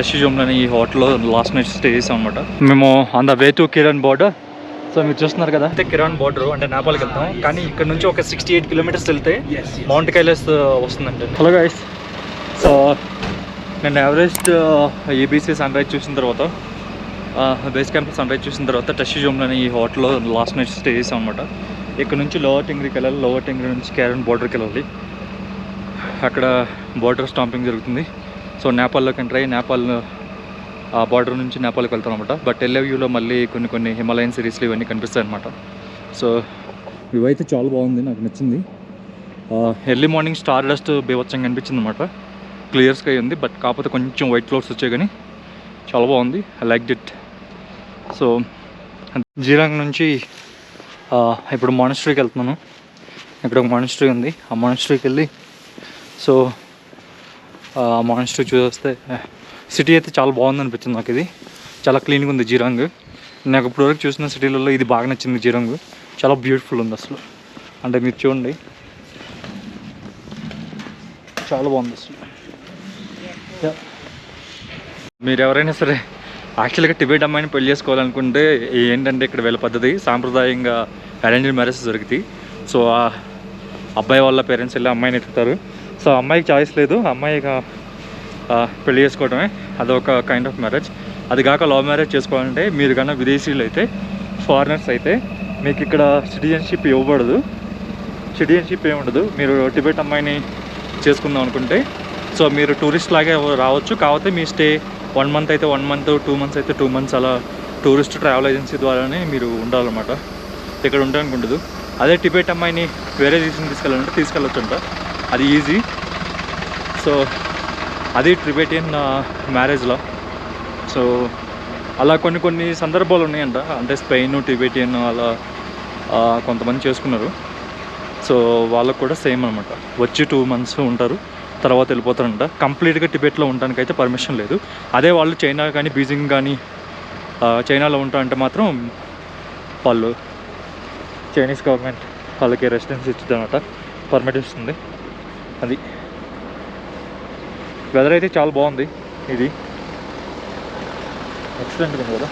రషిజంలోని ఈ హోటల్లో last night stay చేసాం అనమాట మేము on the way to Kerung border so మీరు చూస్తున్నారు కదా? అయితే కిరణ్ బార్డర్ అంటే నేపాల్కి వెళ్తాం. కానీ ఇక్కడ నుంచి ఒక సిక్స్టీ ఎయిట్ కిలోమీటర్స్ వెళ్తే మౌంట్ కైలాస్ వస్తుందండి. హలో గైస్ సో నేను ఎవరెస్ట్ ఏబీసీ సన్ రైజ్ చూసిన తర్వాత బేస్ క్యాంప్ సన్ రైజ్ చూసిన తర్వాత టషిజోమ్లోని ఈ హోటల్లో లాస్ట్ నైట్ స్టే చేసాం అనమాట ఇక్కడ నుంచి లోవర్ టింగ్రీకి వెళ్ళాలి. లోవర్ టింగ్రీ నుంచి కేరన్ బార్డర్కి వెళ్ళాలి. అక్కడ బార్డర్ స్టాంపింగ్ జరుగుతుంది. సో నేపాల్లోకి ఎంటర్ అయ్యి నేపాల్ ఆ బార్డర్ నుంచి నేపాల్కి వెళ్తాం అనమాట బట్ ఎల్ఏ వ్యూలో మళ్ళీ కొన్ని కొన్ని హిమాలయన్ సిరీస్లు ఇవన్నీ కనిపిస్తాయి అనమాట సో ఇవైతే చాలా బాగుంది నాకు నచ్చింది. ఎర్లీ మార్నింగ్ స్టార్ డస్ట్ బీవచ్చంగా అనిపించింది అనమాట క్లియర్ స్కై ఉంది బట్ కాకపోతే కొంచెం వైట్ క్లౌడ్స్ వచ్చాయి కానీ చాలా బాగుంది. I liked it so Gyirong నుంచి ఇప్పుడు మానిస్ట్రీకి వెళ్తున్నాను. ఇక్కడ ఒక మానిస్ట్రీ ఉంది. ఆ మానిస్ట్రీకి వెళ్ళి సో మానిస్ట్రీ చూస్తే సిటీ అయితే చాలా బాగుంది అనిపించింది నాకు ఇది. చాలా క్లీన్గా ఉంది జీరంగ్. నాకు ఇప్పటివరకు చూసిన సిటీలలో ఇది బాగా నచ్చింది జీరంగ్. చాలా బ్యూటిఫుల్ ఉంది అసలు. అంటే మీరు చూడండి. చాలా బాగుంది అసలు. మీరు ఎవరైనా సరే యాక్చువల్గా టిబెట్ అమ్మాయిని పెళ్ళి చేసుకోవాలనుకుంటే ఏంటంటే ఇక్కడ వీళ్ళ పద్ధతి సాంప్రదాయంగా అరేంజ్డ్ మ్యారేజ్ జరుగుతాయి. సో అబ్బాయి వాళ్ళ పేరెంట్స్ వెళ్ళి అమ్మాయిని ఎత్తుతారు సో అమ్మాయికి చాయిస్ లేదు. అమ్మాయి పెళ్ళి చేసుకోవడమే. అదొక కైండ్ ఆఫ్ మ్యారేజ్ అది కాక లవ్ మ్యారేజ్ చేసుకోవాలంటే మీరు కన్నా విదేశీయులు అయితే ఫారినర్స్ అయితే మీకు ఇక్కడ సిటిజన్షిప్ ఇవ్వబడదు. సిటిజన్షిప్ ఏమి ఉండదు. మీరు టిబెట్ అమ్మాయిని చేసుకుందాం అనుకుంటే సో మీరు టూరిస్ట్ లాగే రావచ్చు. కాకపోతే మీ స్టే వన్ మంత్ అయితే వన్ మంత్ టూ మంత్స్ అయితే టూ మంత్స్ అలా టూరిస్ట్ ట్రావెల్ ఏజెన్సీ ద్వారానే మీరు ఉండాలన్నమాట. ఇక్కడ ఉండడానికి ఉండదు. అదే టిబెట్ అమ్మాయిని వేరే దేశం తీసుకెళ్ళాలంటే తీసుకెళ్ళొచ్చు అంట అది ఈజీ సో అది టిబెటియన్ మ్యారేజ్లో సో అలా కొన్ని కొన్ని సందర్భాలు ఉన్నాయంట. అంటే స్పెయిన్ టిబెటియన్ అలా కొంతమంది చేసుకున్నారు. సో వాళ్ళకు కూడా సేమ్ అనమాట వచ్చి టూ మంత్స్ ఉంటారు. తర్వాత వెళ్ళిపోతారంట. కంప్లీట్గా టిబెట్లో ఉండడానికి అయితే పర్మిషన్ లేదు. అదే వాళ్ళు చైనా కానీ బీజింగ్ కానీ చైనాలో ఉంటారంటే మాత్రం వాళ్ళు చైనీస్ గవర్నమెంట్ వాళ్ళకి రెసిడెన్స్ ఇచ్చిందనమాట పర్మిట్ ఇస్తుంది. అది. వెదర్ అయితే చాలా బాగుంది ఇది. ఎక్సలెంట్గా ఉంది కదా.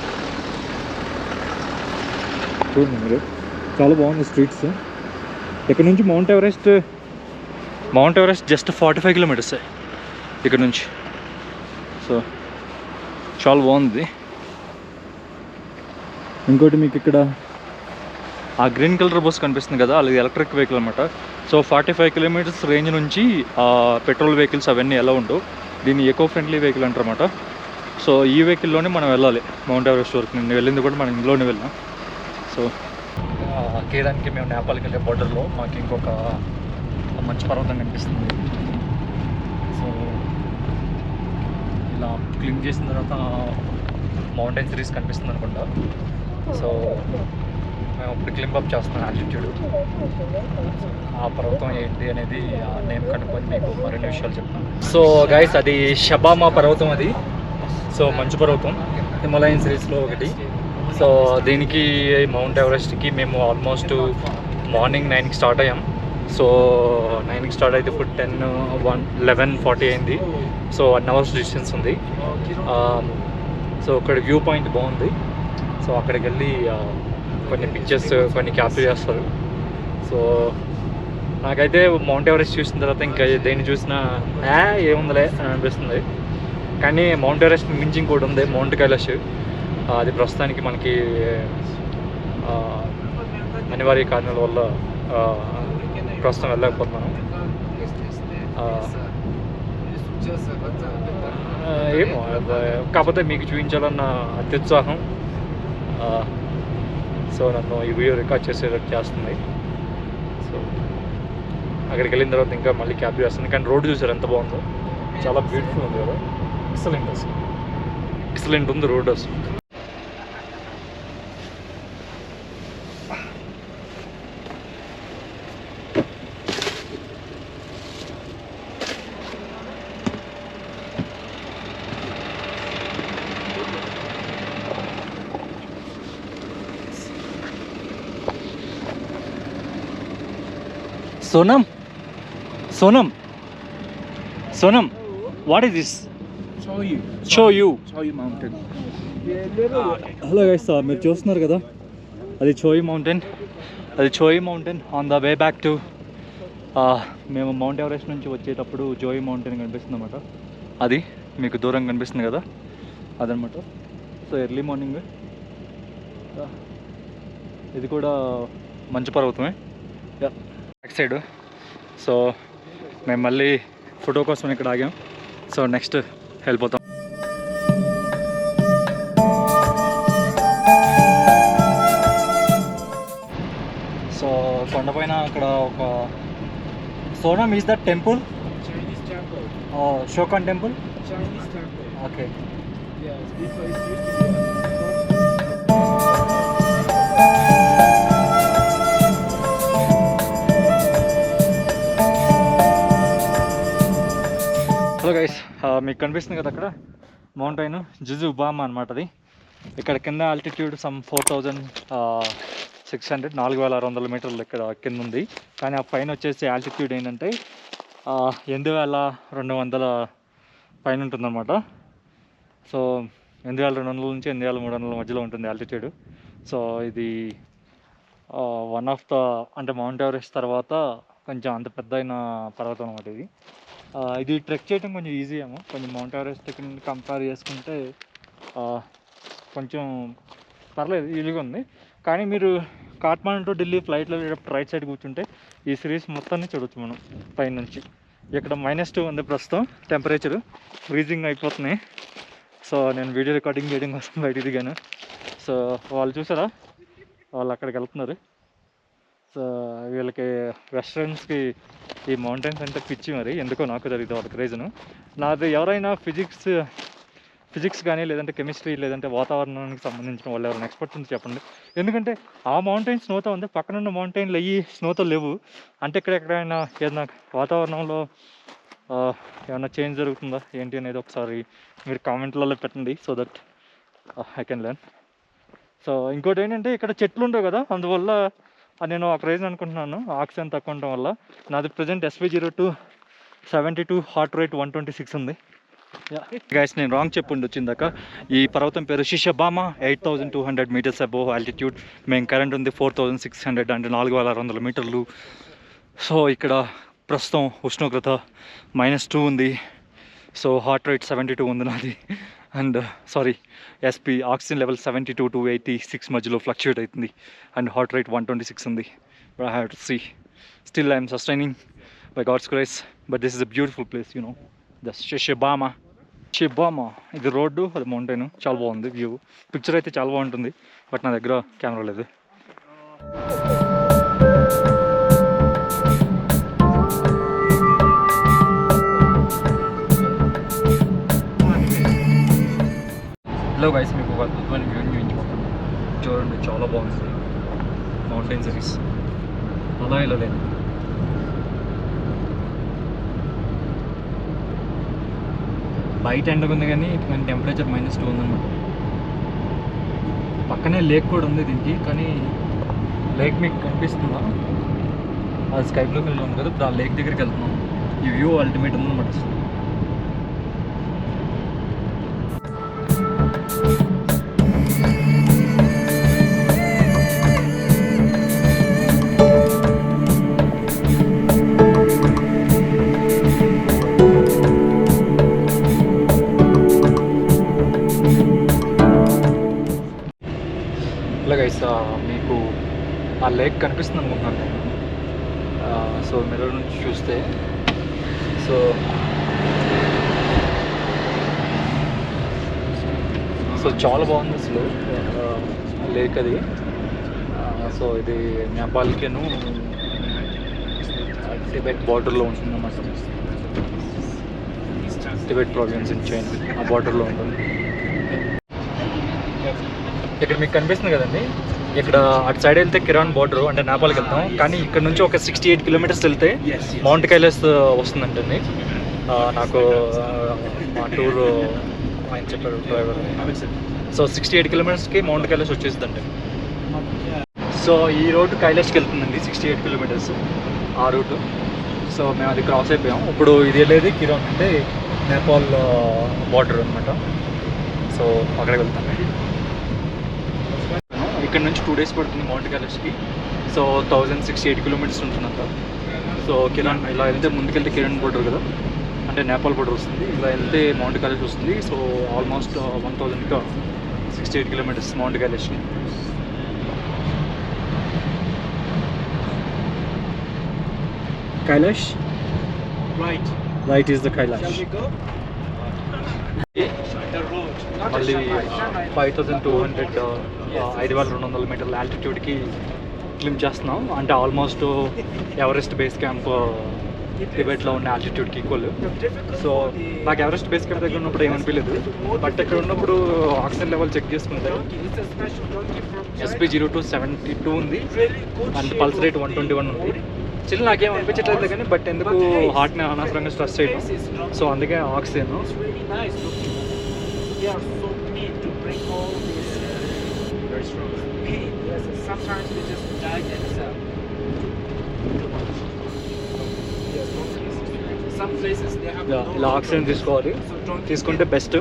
చూడండి మీరు. చాలా బాగుంది స్ట్రీట్స్ ఇక్కడ నుంచి mount Everest mount Everest just forty five kilometres ఇక్కడ నుంచి. సో చాలా బాగుంది. ఇంకోటి మీకు ఇక్కడ ఆ గ్రీన్ కలర్ బస్ కనిపిస్తుంది కదా అది ఎలక్ట్రిక్ వెహికల్ అనమాట so forty five kilometres range నుంచి పెట్రోల్ వెహికల్స్ అవన్నీ ఎలా ఉండవు. దీన్ని ఎకో ఫ్రెండ్లీ వెహికల్ అంటారన్నమాట. సో ఈ వెహికల్లోనే మనం వెళ్ళాలి. మౌంట్ ఎవరెస్ట్ వరకు నేను వెళ్ళింది కూడా మనం ఇందులోనే వెళ్ళాం. సో కేదానికి మేము నేపాల్కి వెళ్ళే బోర్డర్లో మాకు ఇంకొక మంచి పర్వతం కనిపిస్తుంది. సో ఇలా క్లింగ్ చేసిన తర్వాత మౌంటైన్ సిరీస్ కనిపిస్తుంది అనుకుంటా. సో మేము ఇప్పుడు క్లింప్ అప్ చేస్తున్నాం ఆల్టిట్యూడ్ ఆ పర్వతం ఏంటి అనేది నేమ్ కనుక్కొని మీకు మరిన్ని విషయాలు చెప్తాను. సో గైస్ అది షబామా పర్వతం అది. సో మంచు పర్వతం. హిమాలయన్ సిరీస్లో ఒకటి. సో దీనికి మౌంట్ ఎవరెస్ట్కి మేము ఆల్మోస్ట్ మార్నింగ్ నైన్కి స్టార్ట్ అయ్యాం. సో నైన్కి స్టార్ట్ అయితే ఇప్పుడు టెన్ వన్ లెవెన్ ఫార్టీ అయింది. సో వన్ అవర్స్ డిస్టెన్స్ ఉంది. Um, సో ఇక్కడ వ్యూ పాయింట్ బాగుంది. సో అక్కడికి వెళ్ళి uh, కొన్ని పిక్చర్స్ కొన్ని క్యాప్చర్ చేస్తారు. సో నాకైతే మౌంట్ ఎవరెస్ట్ చూసిన తర్వాత ఇంకా దేన్ని చూసినా ఏ ఏముందిలే అని అనిపిస్తుంది. కానీ మౌంట్ ఎవరెస్ట్ మించి ఇంకోటి ఉంది మౌంట్ కైలాష్ అది ప్రస్తుతానికి మనకి అనివార్య కారణాల వల్ల ప్రస్తుతం వెళ్ళలేకపోతున్నాను ఏమో కాకపోతే మీకు చూపించాలన్న అత్యుత్సాహం. సో నన్ను ఈ వీడియో రికార్డ్ చేసేటట్టు చేస్తుంది సో అక్కడికి వెళ్ళిన తర్వాత ఇంకా మళ్ళీ క్యాప్ చేస్తుంది కానీ రోడ్డు చూసారు ఎంత బాగుందో. చాలా బ్యూటిఫుల్ ఉంది కదా. ఎక్సలెంట్ అసలు. ఎక్సలెంట్ ఉంది రోడ్ అసలు. Sonam, Sonam, Sonam, what is this? Choyu. Cho Oyu. Hello guys మీరు చూస్తున్నారు కదా? అది చోయి మౌంటైన్ అది Cho Oyu mountain on the way back to మేము మౌంట్ ఎవరెస్ట్ నుంచి వచ్చేటప్పుడు జోయి మౌంటైన్ కనిపిస్తుంది అనమాట అది మీకు దూరం కనిపిస్తుంది కదా? అదనమాట సో ఎర్లీ మార్నింగ్ ఇది కూడా మంచు పర్వతమే. బ్యాక్ సైడ్ సో మేము మళ్ళీ ఫోటో కోసం ఇక్కడ ఆగాం సో నెక్స్ట్ వెళ్ళిపోతాం సో కొండపైన అక్కడ ఒక Sonam is that temple? Chinese temple. షోకాన్ temple Chinese temple. Okay hello guys uh, మీకు కనిపిస్తుంది కదా అక్కడ? మౌంటైన్ జుజు బామ్ అనమాట అది. ఇక్కడ కింద altitude some four thousand six hundred నాలుగు వేల ఆరు వందల మీటర్లు ఇక్కడ కింద ఉంది. కానీ ఆ పైన వచ్చేసి ఆల్టిట్యూడ్ ఏంటంటే ఎనిమిది వేల రెండు వందల పైన ఉంటుందన్నమాట. సో ఎనిమిది వేల రెండు వందల నుంచి ఎనిమిది వేల మూడు వందల మధ్యలో ఉంటుంది ఆల్టిట్యూడ్ సో ఇది వన్ ఆఫ్ ద అంటే మౌంట్ ఎవరెస్ట్ తర్వాత కొంచెం అంత పెద్ద అయిన పర్వతం అనమాట ఇది. ఇది ట్రెక్ చేయడం కొంచెం ఈజీ ఏమో. కొంచెం మౌంట్ ఎవరెస్ట్ కంపేర్ చేసుకుంటే కొంచెం పర్లేదు ఈజీగా ఉంది. కానీ మీరు కాట్మాండ్ టు ఢిల్లీ ఫ్లైట్లో రైట్ సైడ్ కూర్చుంటే ఈ సిరీస్ మొత్తాన్ని చూడొచ్చు మనం పైనుంచి. ఇక్కడ మైనస్ టూ ఉంది ప్రస్తుతం టెంపరేచర్ ఫ్రీజింగ్ అయిపోతున్నాయి. సో నేను వీడియో రికార్డింగ్ చేయడం కోసం బయట దిగాను. సో వాళ్ళు చూసారా? వాళ్ళు అక్కడికి వెళ్తున్నారు. వీళ్ళకి వెస్ట్రన్స్కి ఈ మౌంటైన్స్ అంటే పిచ్చి మరి. ఎందుకో నాకు తెలియదు వాళ్ళకి రీజను నాది ఎవరైనా ఫిజిక్స్ ఫిజిక్స్ కానీ లేదంటే కెమిస్ట్రీ లేదంటే వాతావరణానికి సంబంధించిన వాళ్ళు ఎవరైనా ఎక్స్పర్ట్స్ ఉంటే చెప్పండి. ఎందుకంటే ఆ మౌంటైన్ స్నోతో ఉంది. పక్కన ఉన్న మౌంటైన్లు అయ్యి స్నోతో లేవు. అంటే ఇక్కడ ఎక్కడైనా ఏదైనా వాతావరణంలో ఏమైనా చేంజ్ జరుగుతుందా? ఏంటి అనేది ఒకసారి మీరు కామెంట్లలో పెట్టండి so that I can learn so ఇంకోటి ఏంటంటే ఇక్కడ చెట్లు ఉండవు కదా. అందువల్ల అది నేను ఒక రీజన్ అనుకుంటున్నాను. ఆక్సిజన్ తక్కువ ఉండటం వల్ల. నాది present SP zero two seventy two heart rate one twenty six ఉంది. గైస్ నేను రాంగ్ చెప్పుండి వచ్చిందాక. ఈ పర్వతం పేరు Shishapangma eight thousand two hundred metres above altitude మేము కరెంట్ ఉంది ఫోర్ థౌజండ్ సిక్స్ హండ్రెడ్ అంటే నాలుగు వేల ఆరు వందల మీటర్లు. సో ఇక్కడ ప్రస్తుతం ఉష్ణోగ్రత మైనస్ టూ ఉంది. So heart rate seventy two ఉంది నాది. And sorry SP oxygen level seventy two to eighty six మధ్యలో ఫ్లక్చుయేట్ అవుతుంది. And heart rate one twenty six ఉంది. I have to see still I'm sustaining by God's grace but this is a beautiful place you know the Shishapangma Shishapangma ఇది road అది mountain చాలా బాగుంది view picture అయితే చాలా బాగుంటుంది. But నా దగ్గర కెమెరా లేదు. హలో గైస్ మీకు ఒక అద్భుతమైన వ్యూ చూపించుకుంటాను చూడండి చాలా బాగుంది. మౌంటైన్ సిరీస్ అలా వెళ్ళలేదు బయట ఎండగా ఉంది కానీ కానీ టెంపరేచర్ మైనస్ టూ ఉందన్నమాట. పక్కనే లేక్ కూడా ఉంది దీనికి కానీ లేక్ మీకు కనిపిస్తుందా? అది స్కై బ్లూ ఉంది కదా ఇప్పుడు ఆ లేక్ దగ్గరికి వెళ్తున్నాం. ఈ వ్యూ అల్టిమేట్ ఉందన్నమాట. ఆ లేక్ కనిపిస్తుంది అనుకుంటున్నాను. నేను సో మిర్రర్ నుంచి చూస్తే. సో సో చాలా బాగుంది అసలు లేక్ అది. సో ఇది నేపాల్కేను టిబెట్ బార్డర్లో ఉంటుంది అన్నమాట టిబెట్ ప్రావిన్స్ ఇన్ చైనా ఆ బార్డర్లో ఉంటుంది. ఇక్కడ మీకు కనిపిస్తుంది కదండి? ఇక్కడ అటు సైడ్ వెళ్తే కిరాన్ బార్డర్ అంటే నేపాల్కి వెళ్తాం. కానీ ఇక్కడ నుంచి ఒక సిక్స్టీ ఎయిట్ కిలోమీటర్స్ వెళ్తే. మౌంట్ కైలాస్ వస్తుందంటండి నాకు ఆ, మా టూర్ ఆయన చెప్పారు డ్రైవర్ సో సిక్స్టీ ఎయిట్ కిలోమీటర్స్కి మౌంట్ కైలాస్ వచ్చేస్తుందండి. సో ఈ రోడ్డు కైలాస్కి వెళ్తుందండి సిక్స్టీ ఎయిట్ కిలోమీటర్స్ ఆ రూటు సో మేము అది క్రాస్ అయిపోయాం. ఇప్పుడు ఇది వెళ్ళేది కిరాన్ అంటే నేపాల్ బార్డర్ అనమాట సో అక్కడికి వెళ్తాను ఇక్కడ నుంచి టూ డేస్ పడుతుంది mount క్యాలెస్కి so thousand sixty eight kilometres ఉంటుందంట. సో కిరణ్ ఇలా వెళ్తే ముందుకెళ్తే కిరణ్ బోర్డర్ కదా. అంటే నేపాల్ బోర్డర్ వస్తుంది. ఇలా వెళ్తే మౌంట్ క్యాలెస్ వస్తుంది. సో ఆల్మోస్ట్ వన్ థౌజండ్గా sixty eight kilometres mount క్యాలెస్కి Kailash Right. Right is the Kailash? The. మళ్ళీ ఫైవ్ థౌజండ్ టూ హండ్రెడ్ ఐదు వేల రెండు వందల మీటర్ల ఆల్టిట్యూడ్కి క్లిమ్ చేస్తున్నాం. అంటే ఆల్మోస్ట్ ఎవరెస్ట్ బేస్ క్యాంప్ టిబెట్లో ఉన్న ఆల్టిట్యూడ్కి ఈక్వల్ సో నాకు ఎవరెస్ట్ బేస్ క్యాంప్ దగ్గర ఉన్నప్పుడు ఏమనిపించలేదు. బట్ ఇక్కడ ఉన్నప్పుడు ఆక్సిజన్ లెవెల్ చెక్ చేసుకుంటే SP zero two seventy two ఉంది. And pulse rate one twenty one ఉంది. చిల్లు నాకేం అనిపించట్లేదు కానీ బట్ ఎందుకు హార్ట్ నేను అనవసరంగా స్ట్రెస్ చేయడం సో అందుకే ఆక్సిజన్ ఇలా ఆక్సిజన్ తీసుకోవాలి. తీసుకుంటే బెస్ట్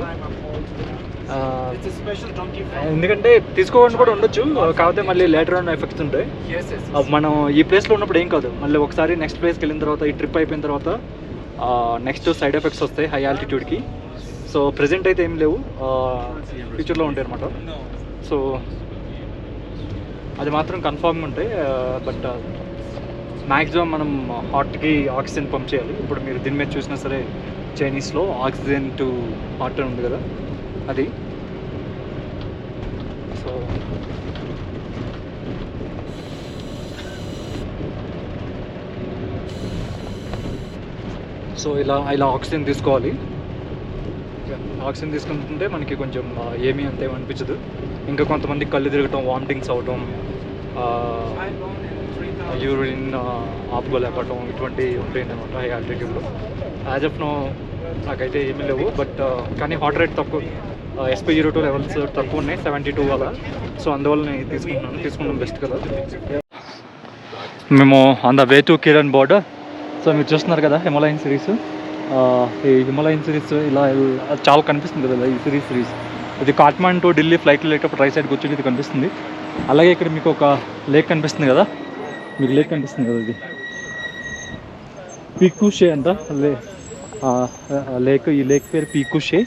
ఎందుకంటే తీసుకోవాలని కూడా ఉండొచ్చు కాకపోతే మళ్ళీ లేటర్ ఆన్ ఎఫెక్ట్స్ ఉంటాయి. మనం ఈ ప్లేస్లో ఉన్నప్పుడు ఏం కాదు. మళ్ళీ ఒకసారి నెక్స్ట్ ప్లేస్కి వెళ్ళిన తర్వాత ఈ ట్రిప్ అయిపోయిన తర్వాత నెక్స్ట్ సైడ్ ఎఫెక్ట్స్ వస్తాయి హై ఆల్టిట్యూడ్కి సో ప్రెసెంట్ అయితే ఏం లేవు. ఫ్యూచర్లో ఉంటాయి అనమాట. సో అది మాత్రం కన్ఫామ్గా ఉంటాయి బట్ మ్యాక్సిమం మనం హార్ట్కి ఆక్సిజన్ పంప్ చేయాలి. ఇప్పుడు మీరు దీని మీద చూసినా సరే చైనీస్లో ఆక్సిజన్ టు హార్ట్ అని ఉంది కదా. అది. సో. సో ఇలా ఇలా ఆక్సిజన్ తీసుకోవాలి. ఆక్సిజన్ తీసుకుంటుంటే మనకి కొంచెం ఏమీ అంత అనిపించదు. ఇంకా కొంతమంది కళ్ళు తిరగటం వామిటింగ్స్ అవటం I'm born in 3000. యూరిన్ ఆపుకోలేకపోవటం ఇటువంటి ఉంటాయి అనమాట హై ఆల్టిట్యూడ్లో. యాజ్ ఆఫ్ నో నాకైతే ఏమీ లేవు బట్ కానీ హార్ట్ రేట్ తక్కువ ఎస్పీ జీరో టూ లెవెల్స్ తక్కువ ఉన్నాయి సెవెంటీ టూ అలా. సో అందువల్ల నేను తీసుకుంటున్నాను తీసుకున్నాం బెస్ట్ కదా. మేము on the way to Kerung border so మీరు చూస్తున్నారు కదా హిమాలయన్ సిరీస్ ఈ హిమాలయన్ సిరీస్ ఇలా చాలా కనిపిస్తుంది కదా ఈ సిరీస్ సిరీస్ ఇది కాట్మాండ్ టు ఢిల్లీ ఫ్లైట్లో వెళ్ళేటప్పుడు రైట్ సైడ్ కూర్చొని ఇది కనిపిస్తుంది. అలాగే ఇక్కడ మీకు ఒక లేక్ కనిపిస్తుంది కదా మీకు లేక్ కనిపిస్తుంది కదా ఇది. పీకుషే అంట లే లేక్ ఈ లేక్ పేరు పీకుషే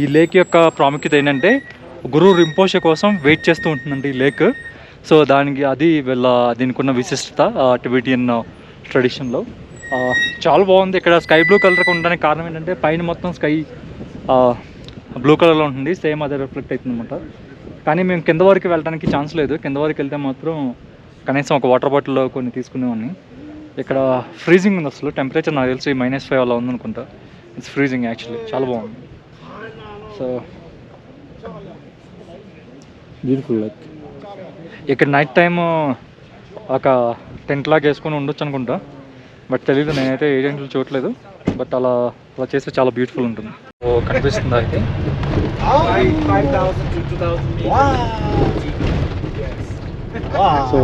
ఈ లేక్ యొక్క ప్రాముఖ్యత ఏంటంటే గురు రింపోష కోసం వెయిట్ చేస్తూ ఉంటుందండి ఈ లేక్. సో దానికి అది వీళ్ళ దీనికి ఉన్న విశిష్టత టిబెటియన్ ట్రెడిషన్లో. చాలా బాగుంది. ఇక్కడ స్కై బ్లూ కలర్ ఉండడానికి కారణం ఏంటంటే పైన మొత్తం స్కై బ్లూ కలర్లో ఉంటుంది. సేమ్ అదే రిఫ్లెక్ట్ అవుతుంది అనమాట కానీ మేము కింద వరకు వెళ్ళడానికి ఛాన్స్ లేదు. కింద వరకు వెళ్తే మాత్రం కనీసం ఒక వాటర్ బాటిల్లో కొన్ని తీసుకునేవాడిని. ఇక్కడ ఫ్రీజింగ్ ఉంది అసలు. టెంపరేచర్ నాకు తెలిసి మైనస్ ఫైవ్ అలా ఉందనుకుంటా. It's freezing actually. చాలా బాగుంది. సో బ్యూటిఫుల్ లైక్ ఇక్కడ నైట్ టైం ఒక టెంట్ లాగా వేసుకొని ఉండొచ్చు అనుకుంటా. బట్ తెలీదు నేనైతే ఏజెంట్లు చూడలేదు బట్ అలా అలా చేస్తే చాలా బ్యూటిఫుల్ ఉంటుంది. ఓ కనిపిస్తుందా అయితే so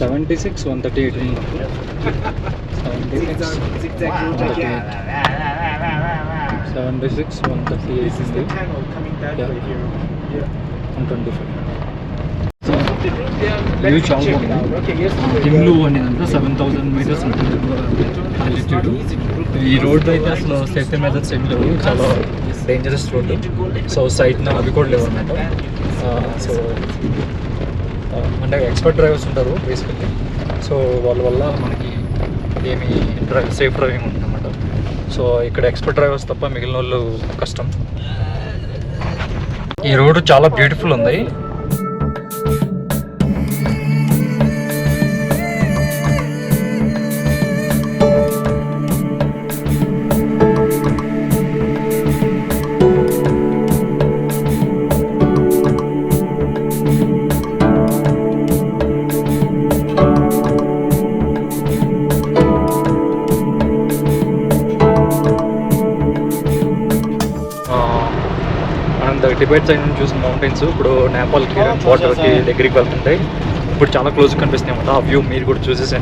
seventy six one thirty eight seventy six one thirty eight seventy six one thirty eight ఉంది. వన్ ట్వంటీ ఫైవ్ let's చాలా బాగుంది. కిమ్లు అనేదంతా సెవెన్ థౌసండ్ మీటర్స్ ఉంటుంది ఆల్టిట్యూడ్ ఈ రోడ్ అయితే అసలు సేఫ్టీ మెథడ్స్ ఏం లేవు చాలా డేంజరస్ రోడ్ సో సైడ్ అవి కూడా లేవు అనమాట సో అంటే ఎక్స్పర్ట్ డ్రైవర్స్ ఉంటారు బేసికల్లీ సో వాళ్ళ వల్ల మనకి ఏమి డ్రైవ్ సేఫ్ డ్రైవింగ్ ఉంటుంది సో ఇక్కడ ఎక్స్పర్ట్ డ్రైవర్స్ తప్ప మిగిలిన వాళ్ళు కష్టం. ఈ రోడ్డు చాలా బ్యూటిఫుల్ ఉంది. టిబెట్ సైడ్ నుంచి చూసిన మౌంటైన్స్ ఇప్పుడు నేపాల్కి వాటర్కి దగ్గరికి వెళ్తుంటాయి ఇప్పుడు చాలా క్లోజ్ కనిపిస్తున్నాయి అన్నమాట. ఆ వ్యూ మీరు కూడా చూసేసి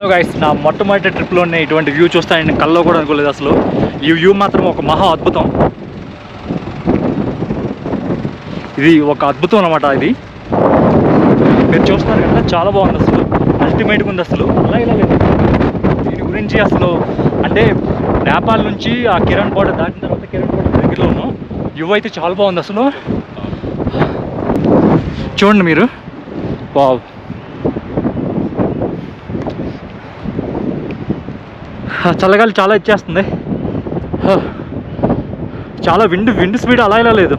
గైస్ నా మొట్టమొదటి ట్రిప్లోనే ఇటువంటి వ్యూ చూస్తానని నేను కల్లో కూడా అనుకోలేదు అసలు. ఈ వ్యూ మాత్రం ఒక మహా అద్భుతం. ఇది ఒక అద్భుతం అనమాట ఇది. మీరు చూస్తున్నారు కదా చాలా బాగుంది అసలు. అల్టిమేట్గా ఉంది అసలు. అలా ఇలా లేదు. దీని గురించి అసలు అంటే నేపాల్ నుంచి ఆ కిరణ్ బోర్డర్ దాటిన తర్వాత కిరణ్ బోర్డర్ దగ్గరలోను వ్యూ అయితే చాలా బాగుంది అసలు. చూడండి మీరు. వావ్ చల్లగాలి చాలా ఇచ్చేస్తుంది. హ. చాలా విండ్ విండ్ స్పీడ్ అలా ఇలా లేదు.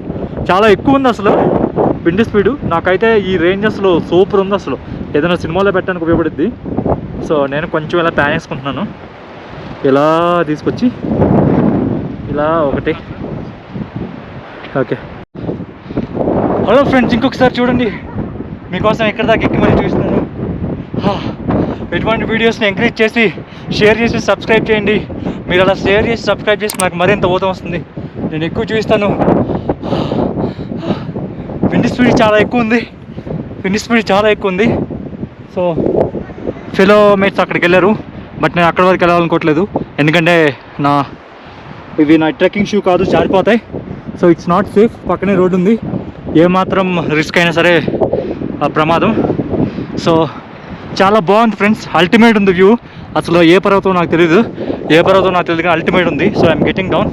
చాలా ఎక్కువ ఉంది అసలు విండ్ స్పీడు. నాకైతే ఈ రేంజ్ అసలు సూపర్ ఉంది అసలు. ఏదైనా సినిమాలో పెట్టడానికి ఉపయోగపడుద్ది. సో నేను కొంచెం ఇలా ప్యాన్ వేసుకుంటున్నాను. ఇలా తీసుకొచ్చి ఇలా ఒకటి. ఓకే. హలో ఫ్రెండ్స్ ఇంకొకసారి చూడండి. మీకోసం ఎక్కడి దాకా ఎక్కి మరీ చూస్తున్నాను. ఎటువంటి వీడియోస్ని ఎంకరేజ్ చేసి షేర్ చేసి సబ్స్క్రైబ్ చేయండి. మీరు అలా షేర్ చేసి సబ్స్క్రైబ్ చేసి నాకు మరింత ఊతం వస్తుంది. నేను ఎక్కువ చూపిస్తాను. విండి స్పీడ్ చాలా ఎక్కువ ఉంది. విండి స్పీడ్ చాలా ఎక్కువ ఉంది. సో ఫెలో మేట్స్ అక్కడికి వెళ్ళారు. బట్ నేను అక్కడి వరకు వెళ్ళాలనుకోవట్లేదు. ఎందుకంటే నా ఇవి నా ట్రెక్కింగ్ షూ కాదు జారిపోతాయి. సో ఇట్స్ నాట్ సేఫ్ పక్కనే రోడ్ ఉంది. ఏమాత్రం రిస్క్ అయినా సరే ఆ ప్రమాదం. సో చాలా బాగుంది ఫ్రెండ్స్ అల్టిమేట్ ఉంది వ్యూ అసలు ఏ పర్వతం నాకు తెలియదు ఏ పర్వతం నాకు తెలియదు అల్టిమేట్ ఉంది. So I'm getting down